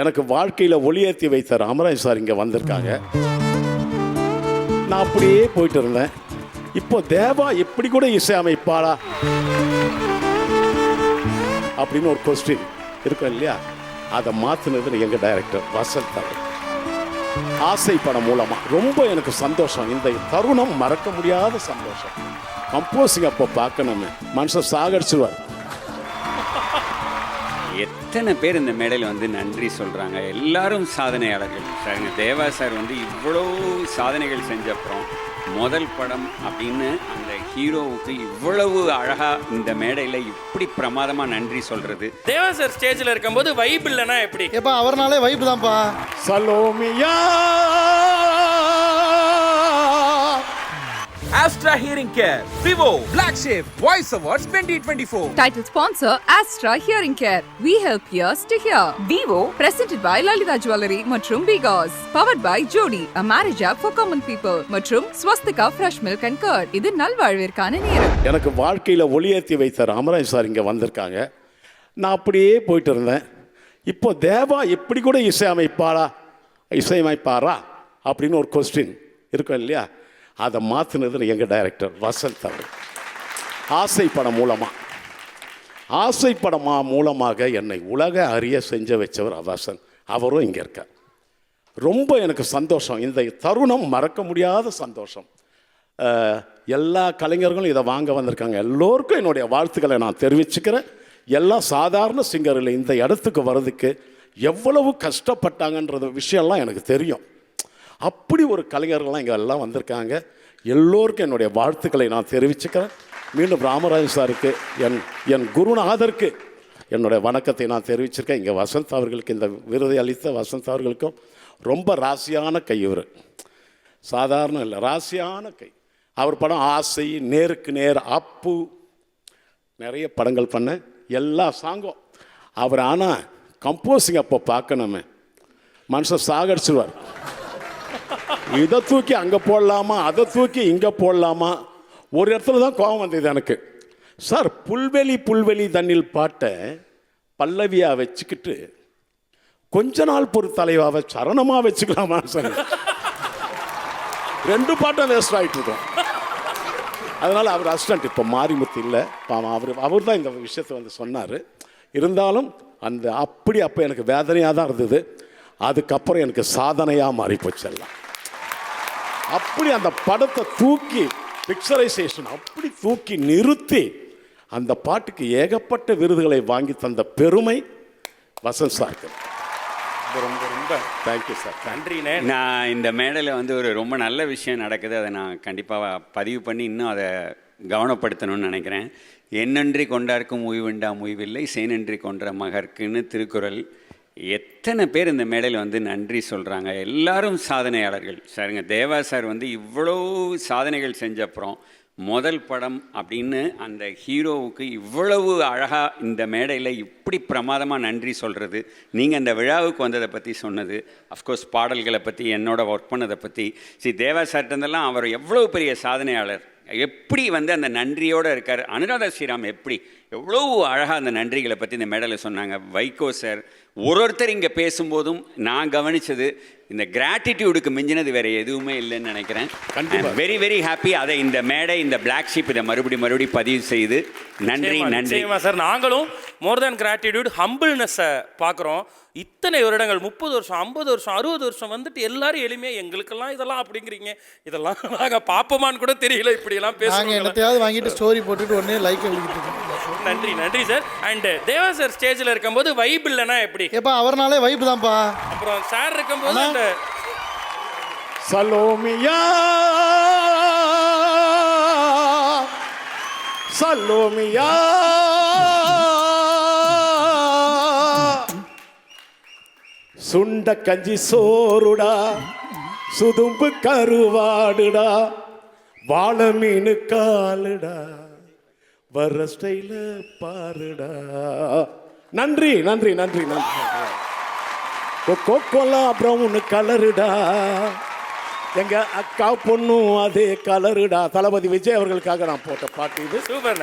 எனக்கு வாழ்க்கையில் ஒளியேற்றி வைத்த ராமராஜ் சார் இங்கே வந்திருக்காங்க. நான் அப்படியே போயிட்டு இருந்தேன். இப்போ தேவா எப்படி கூட இசை அமைப்பாளா அப்படின்னு ஒரு கொஸ்டின் இருக்கும் இல்லையா? அதை மாற்றினது எங்கள் டைரக்டர் வசந்த் அவர் ஆசை படம் மூலமாக ரொம்ப எனக்கு சந்தோஷம். இந்த தருணம் மறக்க முடியாத சந்தோஷம். கம்போசிங் அப்போ பார்க்கணுமே. மனுஷன் சாகடிச்சிருவார். எத்தனை பேர் இந்த மேடையில் வந்து நன்றி சொல்கிறாங்க எல்லாரும் சாதனையாளர்கள். சார் தேவா சார் வந்து இவ்வளோ சாதனைகள் செஞ்ச அப்புறம் முதல் படம் அப்படின்னு அந்த ஹீரோவுக்கு இவ்வளவு அழகாக இந்த மேடையில் இப்படி பிரமாதமாக நன்றி சொல்கிறது தேவா சார் ஸ்டேஜில் இருக்கும்போது வைப் இல்லைன்னா எப்படி? ஏப்பா அவர்னாலே வைப்பு தான்ப்பா. Salomiya! Astra Hearing Care, Vivo, Black Sheep, Voice Awards 2024. Title sponsor Astra Hearing Care. We help ears to hear. Vivo, presented by Lalita Jewelry மற்றும் Bigos. Powered by Jody, a marriage app for common people. மற்றும் Swastika Fresh Milk and Curd. இது நல்வாழ்விற்கான நேரம். எனக்கு வாழ்க்கையில் ஒளியேற்றி வைத்த Ramaraj sir இங்கே வந்திருக்காங்க நான் அப்படியே போயிட்டு இருந்தேன் இப்போ தேவா எப்படி கூட இசை அமைப்பாளா இசை அமைப்பாரா அப்படின்னு ஒரு கொஸ்டின் இருக்கும் இல்லையா அதை மாற்றினது எங்கள் டைரக்டர் வசந்த் அவர். ஆசை படம் மூலமாக ஆசை படமா மூலமாக என்னை உலக அறிய செஞ்ச வச்சவர் வசந்த். அவரும் இங்கே இருக்கார். ரொம்ப எனக்கு சந்தோஷம். இந்த தருணம் மறக்க முடியாத சந்தோஷம். எல்லா கலைஞர்களும் இதை வாங்க வந்திருக்காங்க. எல்லோருக்கும் என்னுடைய வாழ்த்துக்களை நான் தெரிவிச்சுக்கிறேன். எல்லா சாதாரண சிங்கரில் இந்த இடத்துக்கு வர்றதுக்கு எவ்வளவு கஷ்டப்பட்டாங்கன்றது விஷயம்லாம் எனக்கு தெரியும். அப்படி ஒரு கலைஞர்கள்லாம் இங்கே எல்லாம் வந்திருக்காங்க. எல்லோருக்கும் என்னுடைய வாழ்த்துக்களை நான் தெரிவிச்சுக்கிறேன். மீண்டும் ராமராஜன் சாருக்கு என் என் குருநாதருக்கு என்னுடைய வணக்கத்தை நான் தெரிவிச்சிருக்கேன். இங்கே வசந்த் அவர்களுக்கு இந்த விருதை அளித்த வசந்த் அவர்களுக்கும் ரொம்ப ராசியான கை இவர். சாதாரண இல்லை ராசியான கை. அவர் படம் ஆசை நேருக்கு நேர் அப்பு நிறைய படங்கள் பண்ண எல்லா சாங்கும். அவர் ஆனால் கம்போசிங் அப்போ பார்க்கணுமே. மனுஷன் சாகடிச்சிருவார். இதை தூக்கி அங்கே போடலாமா? அதை தூக்கி இங்கே போடலாமா? ஒரு இடத்துல தான் கோபம் வந்தது எனக்கு. சார் புல்வெளி புல்வெளி தண்ணில் பாட்டை பல்லவியாக வச்சுக்கிட்டு கொஞ்ச நாள் பொறு தலைவாவை சரணமாக வச்சுக்கலாமா சார்? ரெண்டு பாட்டும் வேஸ்ட் ஆகிட்டு இருக்கோம். அதனால் அவர் அசிஸ்டன்ட் இப்போ மாரிமுத்து இல்லை. பாவம் அவர் அவர் தான் இந்த விஷயத்தை வந்து சொன்னார். இருந்தாலும் அந்த அப்படி அப்போ எனக்கு வேதனையாக தான் இருந்தது. அதுக்கப்புறம் எனக்கு சாதனையாக மாறி போச்சு எல்லாம். அப்படி அந்த படத்தை தூக்கி பிக்சரைசேஷன் அப்படி தூக்கி நிறுத்தி அந்த பாட்டுக்கு ஏகப்பட்ட விருதுகளை வாங்கி தந்த பெருமை வசந்த் சாருக்கு ரொம்ப ரொம்ப ரொம்ப தேங்க்யூ சார் நன்றிண்ணே நான் இந்த மேடையில் வந்து ஒரு ரொம்ப நல்ல விஷயம் நடக்குது. அதை நான் கண்டிப்பாக பதிவு பண்ணி இன்னும் அதை கவனப்படுத்தணும்னு நினைக்கிறேன். என்னன்றி கொண்டார்க்கும் உய்வுண்டா உய்வில்லை சேனன்றி கொன்ற மகர்க்குன்னு திருக்குறள் எத்தனை பேர் இந்த மேடையில் வந்து நன்றி சொல்கிறாங்க எல்லாரும் சாதனையாளர்கள். சாருங்க தேவா சார் வந்து இவ்வளோ சாதனைகள் செஞ்ச அப்புறம் முதல் படம் அப்படின்னு அந்த ஹீரோவுக்கு இவ்வளவு அழகாக இந்த மேடையில் இப்படி பிரமாதமாக நன்றி சொல்கிறது நீங்கள் அந்த விழாவுக்கு வந்ததை பற்றி சொன்னது அஃப்கோர்ஸ் பாடல்களை பற்றி என்னோட ஒர்க் பண்ணதை பற்றி ஸ்ரீ தேவா சார்ட்டந்தெல்லாம் அவர் எவ்வளோ பெரிய சாதனையாளர். எப்படி வந்து அந்த நன்றியோடு இருக்கார்? அனுராதா ஸ்ரீராம் எப்படி? எவ்வளோ அழகாக அந்த நன்றிகளை பற்றி இந்த மேடையில் சொன்னாங்க. வைகோ சார் ஒரு ஒருத்தர் இங்கே பேசும்போதும் நான் கவனிச்சது இந்த கிராட்டிடியூடுக்கு மிஞ்சினது வேற எதுவுமே இல்லைன்னு நினைக்கிறேன். வெரி வெரி ஹாப்பி அதை இந்த மேடை இந்த பிளாக் ஷீப் இதை மறுபடி மறுபடி பதிவு செய்து. நன்றி நன்றி. சார். நாங்களும் மோர் தேன் கிராட்டிடியூட் ஹம்பிள்னஸை பார்க்குறோம். இத்தனை வருடங்கள் முப்பது வருஷம் ஐம்பது வருஷம் அறுபது வருஷம் வந்துட்டு எல்லாரும் எளிமையாக எங்களுக்கெல்லாம் இதெல்லாம் அப்படிங்கிறீங்க. இதெல்லாம் நாங்கள் பார்ப்போமான்னு கூட தெரியல இப்படியெல்லாம் பேசுகிறோம் என்னத்தையாவது வாங்கிட்டு ஸ்டோரி போட்டுட்டு உடனே லைக் எழுதிட்டு நன்றி நன்றி சார் அண்ட் தேவா சார் ஸ்டேஜில் இருக்கும்போது வைப் இல்லைன்னா எப்படி? ஏப்பா அவர்னாலே வைப்பு தான்ப்பா. அப்புறம் சார் இருக்கும்போது அந்த சலோமியா. சலோமியா. சுண்ட கஞ்சி சோறுடா சுதும்பு கருவாடுடா வாழ மீனு காலுடா வர்ற ஸ்டைல பாருடா. நன்றி நன்றி நன்றி நன்றி. கொக்கோ கோலா ப்ரௌன் கலருடா. எங்க அக்கா பொண்ணும் அதே கலருடா. தளபதி விஜய் அவர்களுக்காக நான் போட்ட பாட்டு இது. சூப்பர்